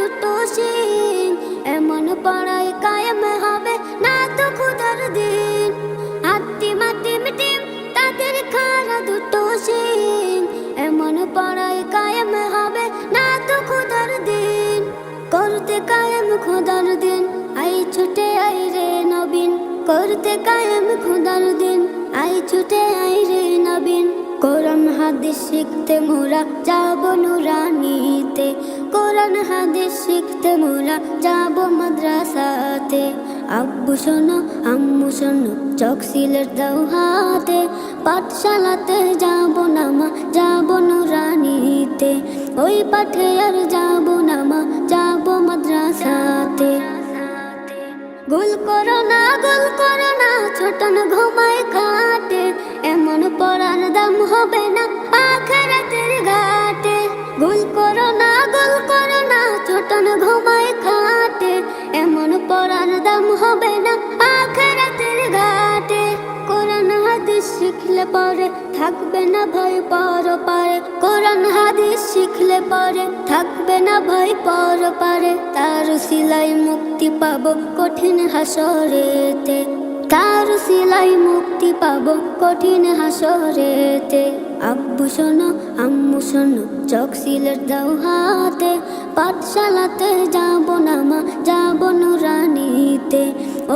দুটো সিং এমন পড়ায় কায়েম হবে না তো খুদার দিন। হাতি মাটি মিটিম, তাদের খারা দুটো সিং এমন পড়ায় কায়েম হবে না তো খুদার দিন। করতে কায়েম খুদার দিন, আই ছুটে আই রে নবীন। করতে কায়েম খুদার দিন, আই ছুটে আই রে নবীন। হাদিস শিখতে মোরা যাব নুরানিতে। কোরআন হাদিস শিখতে মোরা যাব মাদ্রাসাতে। আব্বু শোনো, আম্মু শোনো, চোখ সিলেট দাও হাতে। পাঠশালাতে যাব না মা, যাব নুরানিতে। ওই পাঠে আর যাব না মা, যাব মাদ্রাসাতে। গুল করো না, গুল করো না, ছোটন ঘুমায় কাটে। এমন পড়ার দাম হবে পড়ার দাম হবে না। আখেরাতের ঘাটে কোরআন হাদিস শিখলে পরে থাকবে না ভয় পর পারে। কোরআন হাদিস শিখলে পরে থাকবে না ভয় পর পারে। তার সিলাই মুক্তি পাব কঠিন হাসরেতে। তার সিলাই মুক্তি পাবো কঠিন হাসরেতে। আব্বু শোনো, আম্মু শোনো চোখ সিলেট দাও হাতে। পাঠশালাতে যাব না মা যাব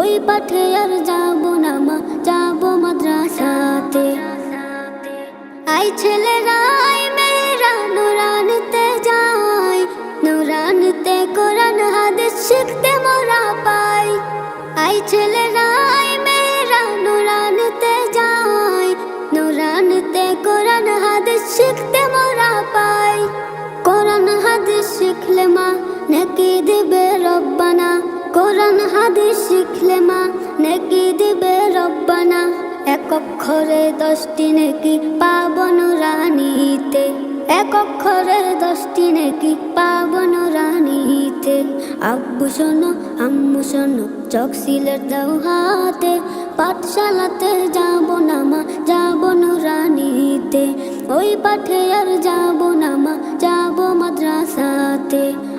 ওই পাঠে আর যাব না মা, যাব মাদ্রাসাতে। আই ছেলেরা, আই মেয়েরা, নুরানতে যাই। নুরানতে কোরআন, হাদিস শিখতে মোরা পাই। আই ছেলেরা কোরআন, হাদিস শিখলে মা নেকি দিবে রব্বানা। এক অক্ষরে দশটি নেকি পাবন রানীতে। এক অক্ষরে দশটি নেকি পাবন রানীতে। আব্বু শোনো, আম্মু শোনো, চোখ সিলেট দাও হাতে। পাঠশালাতে যাব না মা, যাব রানীতে। ওই পাঠে আর যাব না